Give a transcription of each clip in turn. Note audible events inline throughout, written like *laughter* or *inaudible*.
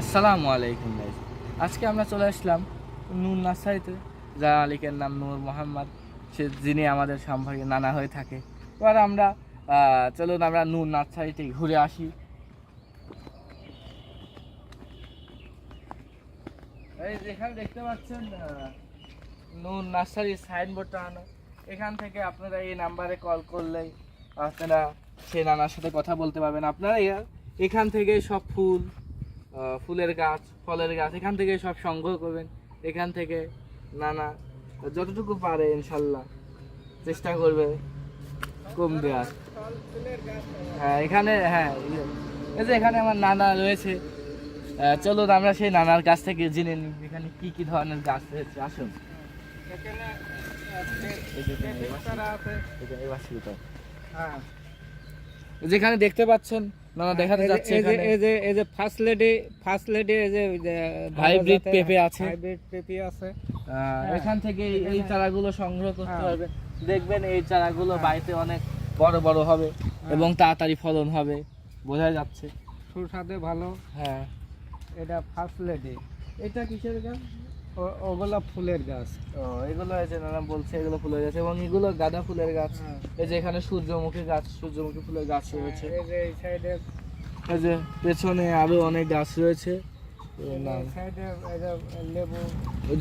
আসসালামু আলাইকুম গাইজ আজকে আমরা চলে আসলাম নূর নার্সারিতে, যার মালিকের নাম নূর মোহাম্মদ। সে, যিনি আমাদের সম্পর্কে নানা হয়ে থাকে। এবার আমরা চলুন আমরা নূর নার্সারিতে ঘুরে আসি। এই যেখানে দেখতে পাচ্ছেন নূর নার্সারির সাইনবোর্ডটা আনো এখান থেকে আপনারা এই নাম্বারে কল করলেই আপনারা সে নানার সাথে কথা বলতে পারবেন। আপনারা এখান থেকে সব ফুল ফুলের গাছ ফলের গাছ এখান থেকে সব সংগ্রহ করবেন। এখান থেকে নানা যতটুকু পারে ইনশাল্লাহ চেষ্টা করবে কম দেওয়ার। হ্যাঁ এখানে হ্যাঁ ইয়ে, এই যে এখানে আমার নানা রয়েছে। চলুন আমরা সেই নানার কাছ থেকে জেনে নিই এখানে কি কি ধরনের গাছ রয়েছে। আসুন। হ্যাঁ যেখানে দেখতে পাচ্ছেন দেখাতে যাচ্ছে এই যে এখানে। এই যে এই যে ফার্স্ট লেডি ফার্স্ট লেডি এই যে Hybrid পেঁপে আছে। হাইব্রিড পেঁপে আছে। এখান থেকে এই- চারাগুলো সংগ্রহ করতে হ্যাঁ। পারবেন দেখবেন এই চারাগুলো হ্যাঁ। বাড়িতে অনেক বড় বড় হবে এবং তাড়াতাড়ি ফলন হবে বোঝা যাচ্ছে। সুস্বাদে ভালো। হ্যাঁ। এটা ফার্স্ট লেডি এটা কিসের গাছ ওগুলো ফুলের গাছ। ও এগুলো নানা বলছে এগুলো ফুলের গাছ এবং এগুলো গাঁদা ফুলের গাছ। হ্যাঁ। এই যে এখানে সূর্যমুখী গাছ সূর্যমুখী ফুলের গাছ রয়েছে। এই যে এই সাইডে এই যে পেছনে আরও অনেক গাছ রয়েছে। লেবু।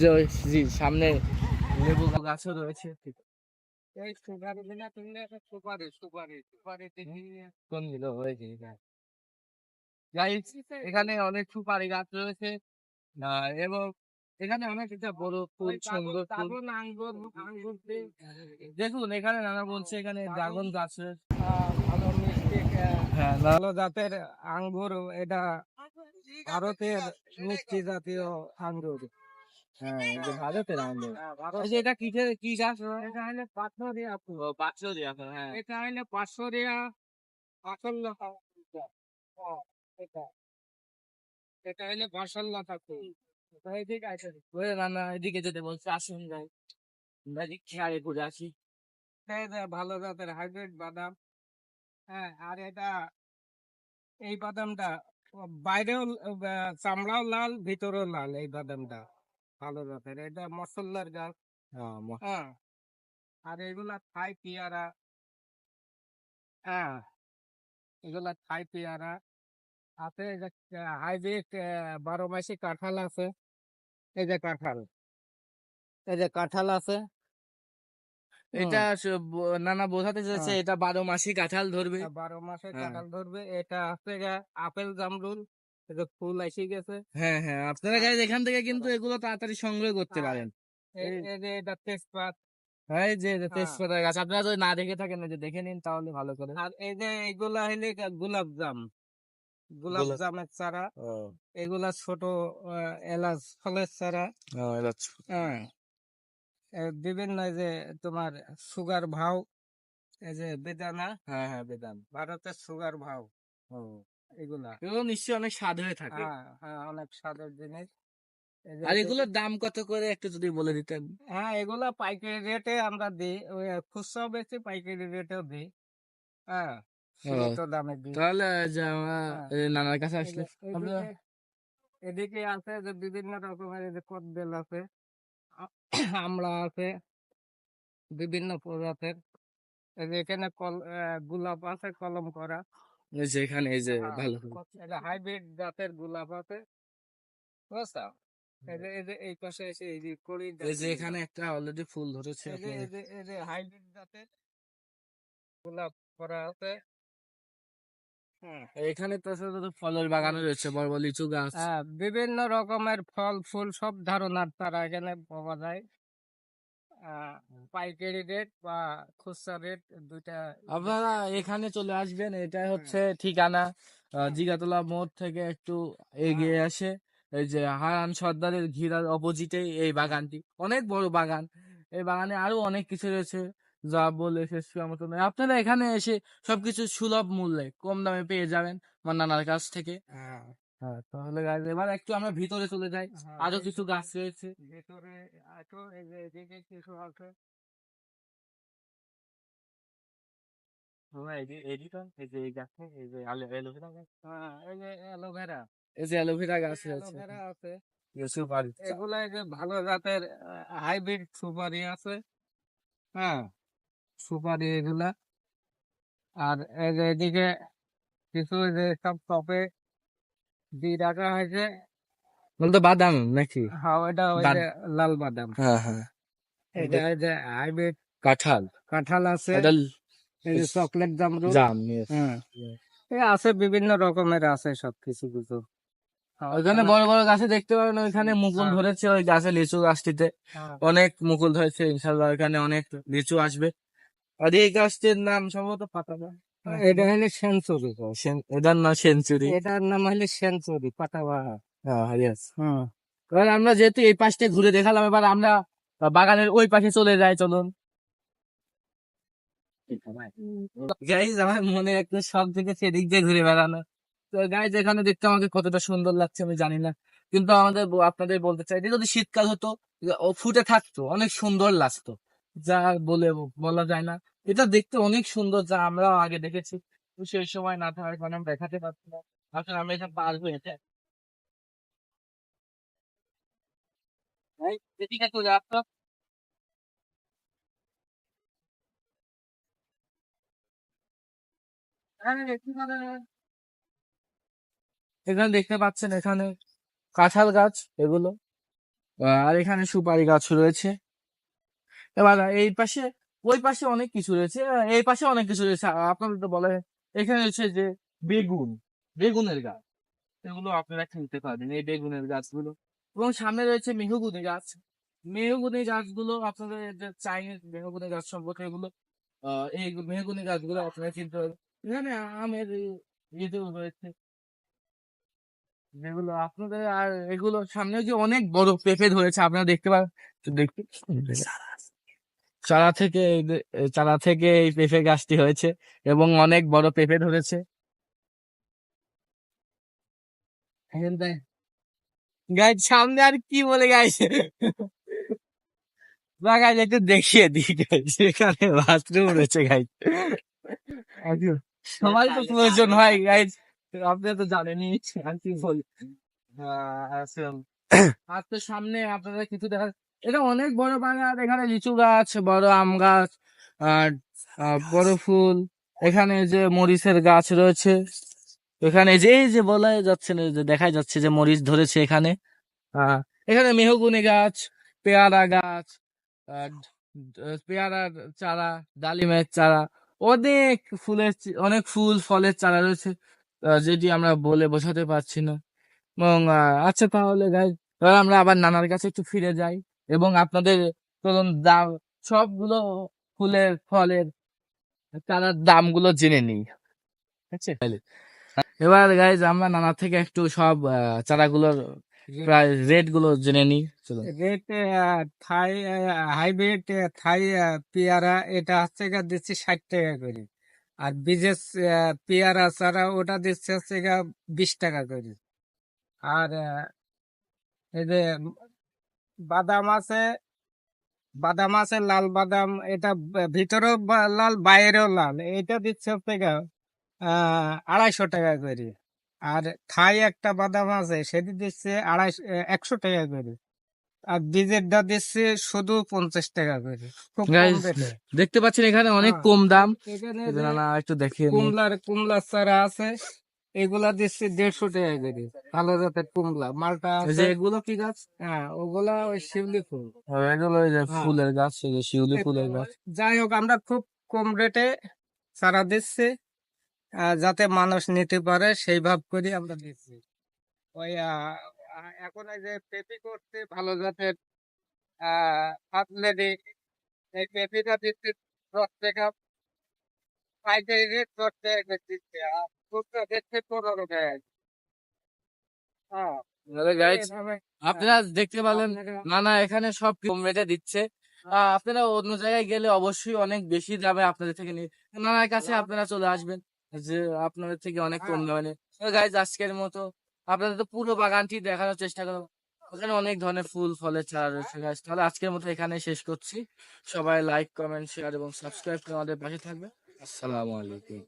যে জি, সামনে লেবু গাছও রয়েছে। এই সুপারি দিনা তুমি সুপারি সুপারি কোন দিল? এখানে অনেক সুপারি গাছ রয়েছে। এবং এখানে অনেক একটা বড় ফুল সুন্দর ফুল। দেখুন এখানে নানা বলছে এখানে ড্রাগন গাছ রয়েছে আহ, ভালো হ্যাঁ জাতের আঙ্গুর এটা ভারতের মিষ্টি জাতীয় আঙ্গুর। হ্যাঁ ভারতের আঙ্গুর। ভারত- এই যে এটা কিসের কি গাছ? এটা হলে পাথরিয়া টাকা হ্যাঁ। এটা হলে পাঁচশোরিয়া আসল এটা। হলে এটা এদিকে আছে ওই এদিকে যেতে বলছে আসুন যাই। আমরা ঘুরে আসি। ভালো জাতের হাইব্রিড বাদাম। হ্যাঁ আর এটা এই বাদামটা বাইরেও চামড়াও লাল ভিতরেও লাল এই বাদামটা। ভালো জাতের। এটা মশলার গাছ হ্যাঁ হ্যাঁ আর এগুলা থাই পেয়ারা। হ্যাঁ এগুলা থাই পেয়ারা। আছে হাইব্রিড বারো মাসি কাঁঠাল আছে। এই যে কাঁঠাল। এই যে কাঁঠাল আছে। এটা নানা বোঝাতে চাইছে হ্যাঁ। এটা বারো মাসই কাঁঠাল ধরবে। বারো মাসে হ্যাঁ। কাঁঠাল ধরবে। এটা আছে আপেল জামরুল। ফুল এসে গেছে। হ্যাঁ হ্যাঁ। আপনারা হ্যাঁ। গাইজ এখান থেকে কিন্তু এগুলো তাড়াতাড়ি সংগ্রহ করতে হ্যাঁ। পারেন। এটা তেজপাত। হ্যাঁ এই যে হ্যাঁ। তেজপাতা গাছ। আপনারা যদি না দেখে থাকেন এই যে দেখে নিন তাহলে ভালো করে। আর এই যে এগুলা হইলে গোলাপ জাম গোলাপ জামের চারা এগুলা ছোট এলাচ ফলের চারা। হ্যাঁ বিভিন্ন যে তোমার সুগার ভাও এই যে বেদানা হ্যাঁ হ্যাঁ বেদান। ভারতের সুগার ভাও এগুলা। এগুলো নিশ্চয়ই অনেক স্বাদ হয়ে থাকে। হ্যাঁ হ্যাঁ অনেক স্বাদের জিনিস। আর এগুলোর দাম কত করে একটু যদি বলে দিতেন? হ্যাঁ এগুলা পাইকারি রেটে আমরা দিই। খুচরাও বেশি পাইকারি রেটেও দিই। হ্যাঁ। তাহলে হ্যাঁ। নানার কাছে আসলে এদিকে আছে যে বিভিন্ন রকমের যে কদবেল আছে আছে বিভিন্ন প্রজাতের এখানে কল গোলাপ আছে কলম করা এই যে এখানে এই যে হ্যাঁ, ভালো হাইব্রিড জাতের গোলাপ আছে বুঝছ এই পাশে এসে এই যে কড়ি এই যে এখানে একটা অলরেডি ফুল ধরেছে এই যে হাইব্রিড জাতের গোলাপ করা আছে এখানে তো ছোট ছোট ফলের বাগানও রয়েছে বড় বড় লিচু গাছ। হ্যাঁ, বিভিন্ন রকমের ফল ফুল সব ধরনের তারা এখানে পাওয়া যায়। পাইকারি রেট বা খুচরা রেট দুইটা আপনারা এখানে চলে আসবেন এটা হচ্ছে ঠিকানা। আহ, জিগাতলা মোড় থেকে একটু এগিয়ে আসে। এই যে হারান সর্দারের ঘিরার অপোজিটে এই বাগানটি। অনেক বড় বাগান। এই বাগানে আরও অনেক কিছু রয়েছে। যা বলে শেষ করার মতো নয় আপনারা এখানে এসে সবকিছু সুলভ মূল্যে কম দামে পেয়ে যাবেন আমার নানার কাছ থেকে। হ্যাঁ, হ্যাঁ তাহলে guys, এবার একটু আমরা ভিতরে চলে যাই। হ্যাঁ, আরও কিছু গাছ রয়েছে। ভেতরে যে এদিকে কিছু আছে। এই যে এই যে এই গাছে এই যে অ্যালোভেরা গাছ। হ্যাঁ এই যে অ্যালোভেরা। এই যে অ্যালোভেরা গাছ আছে। সুপারি এগুলা যে ভালো জাতের হাইব্রিড সুপারি আছে। হ্যাঁ। সুপারি এগুলা। আর এদিকে কিছু যে সব টপে দিয়ে রাখা হয়েছে। বলতো বাদাম নাকি? হ্যাঁ ওইটা ওই যে লাল বাদাম। হ্যাঁ হ্যাঁ। এটা যে হাইব্রিড কাঁঠাল। কাঁঠাল আছে। এই যে চকলেট জামরুল। জাম হ্যাঁ। এই আছে বিভিন্ন রকমের আছে সব কিছু। কিছু ওইখানে বড় বড় গাছে দেখতে পাবেন ওইখানে মুকুল হ্যাঁ। ধরেছে ওই গাছে লিচু গাছটিতে। হ্যাঁ। অনেক মুকুল ধরেছে ইনশাল্লাহ ওইখানে অনেক লিচু আসবে। আর এই গাছটির নাম সম্ভবত পাতাবা এটা হলে সেঞ্চুরি এটার নাম সেঞ্চুরি। এটার নাম হলে সেঞ্চুরি পাতাবাহার হ্যাঁ আমরা যেহেতু এই পাশটা ঘুরে দেখালাম এবার আমরা বাগানের ওই পাশে চলে যাই চলুন। গাইজ আমার মনে একটা শখ থেকে সেদিক দিয়ে ঘুরে বেড়ানো। তো গাইজ এখানে দেখতে আমাকে কতটা সুন্দর লাগছে আমি জানি না। কিন্তু আমাদের আপনাদের বলতে চাই যদি শীতকাল হতো ও ফুটে থাকতো অনেক সুন্দর লাগতো। যা বলে বলা যায় না। এটা দেখতে অনেক সুন্দর যা আমরাও আগে দেখেছি। সেই সময় না থাকার কারণে আমরা দেখাতে পারছি না। আসলে আমরা এখানে পারব এটা এদিকে এখানে দেখতে পাচ্ছেন এখানে কাঁঠাল গাছ এগুলো। আর এখানে সুপারি গাছ রয়েছে। এবার এই পাশে ওই পাশে অনেক কিছু রয়েছে এই পাশে অনেক কিছু রয়েছে। আপনাদের তো বলে, এখানে রয়েছে যে বেগুন, বেগুনের গাছ। এগুলো আপনারা কিনতে পারবেন, এই বেগুনের গাছগুলো। এবং সামনে রয়েছে মেহগুনি গাছ। মেহগুনি গাছগুলো আপনাদের চাইনিজ মেহগুনি গাছ সম্পর্কে এগুলো এই মেহগুনি গাছগুলো আপনারা চিনতে পারবেন। এখানে আমের ইয়েও রয়েছে। যেগুলো আপনাদের, আর এগুলো সামনে যে অনেক বড় পেঁপে ধরেছে, আপনারা দেখতে পারেন দেখতে চারা থেকে চারা থেকে এই পেঁপে গাছটি হয়েছে এবং অনেক বড় পেঁপে ধরেছে। গাইজ সামনে আর কি বলে গাইজ? বা গাইজ একটু দেখিয়ে দিই গাইজ এখানে বাথরুম রয়েছে গাইজ। সবাই তো প্রয়োজন হয় গাইজ। আপনি তো জানেনই আর কি বলি? আহ, *coughs* আর তো সামনে আপনারা কিছু দেখা এটা অনেক বড় বাগান এখানে লিচু গাছ বড় আম গাছ আর বড় ফুল এখানে যে মরিচের গাছ রয়েছে এখানে যে এই যে বলা যাচ্ছে না যে দেখা যাচ্ছে যে মরিচ ধরেছে এখানে এখানে মেহগুনি গাছ পেয়ারা গাছ পেয়ারার চারা ডালিমের চারা অনেক ফুলের অনেক ফুল ফলের চারা রয়েছে যেটি আমরা বলে বোঝাতে পারছি না। এবং আচ্ছা তাহলে গাই আমরা আবার নানার কাছে একটু ফিরে যাই। এবং আপনাদের চলুন দাম সবগুলো ফুলের, ফলের চারার দামগুলো জেনে নিই। এবার গাইজ আমরা নানা থেকে একটু সব চারাগুলোর প্রায় রেটগুলো জেনে নিই। চলুন। রেট থাই হাইব্রিড থাই পেয়ারা, এটা হচ্ছে গা দিচ্ছি ষাট টাকা করে। আর বিজেস পেয়ারা ছাড়া ওটা দিচ্ছে হচ্ছে গা বিশ টাকা করে। আর এই যে বাদাম আছে বাদাম আছে লাল বাদাম এটা ভিতরেও লাল বাইরেও লাল। এটা দিচ্ছে গা আহ, আড়াইশো টাকা করে। আর থাই একটা বাদাম আছে সেটি দিচ্ছে আড়াইশো একশো টাকা করে। আর বীজেরটা দিচ্ছে শুধু পঞ্চাশ টাকা করে দেখতে পাচ্ছেন এখানে অনেক হ্যাঁ। কম দাম। এখানে একটু দেখি কুমলার কুমলার চারা আছে। এগুলা দিচ্ছে দেড়শো টাকা করে। ভালো জাতের কুমলা মালটা যে এগুলো কি গাছ? হ্যাঁ ওগুলা ওই শিউলি ফুল। এগুলো ওই যে হ্যাঁ। ফুলের গাছ শিউলি ফুলের গাছ। যাই হোক আমরা খুব কম রেটে চারা দিচ্ছি। যাতে মানুষ নিতে পারে সেই ভাব করে আমরা দিচ্ছি। ওই এখন এই যে পেপি করতে ভালো জাতের আহ এই পেপিটা দিচ্ছে দশ টাকা। পাইকারি রেট দশ টাকা দিচ্ছে। হ্যাঁ। guys, এইভাবে আপনারা দেখতে পেলেন না না এখানে সব কম রেটে দিচ্ছে। আপনারা অন্য জায়গায় গেলে অবশ্যই অনেক বেশি দামে আপনাদের থেকে নিয়ে নানার কাছে আপনারা চলে আসবেন যে আপনাদের থেকে অনেক কম দামে গাইজ আজকের মতো আপনাদের তো পুরো বাগানটি দেখানোর চেষ্টা করব ওখানে অনেক ধরনের ফুল ফলের চারা রয়েছে গাইজ তাহলে আজকের মতো এখানে শেষ করছি। সবাই লাইক কমেন্ট শেয়ার এবং সাবস্ক্রাইব করে আমাদের পাশে থাকবে আসসালামু আলাইকুম।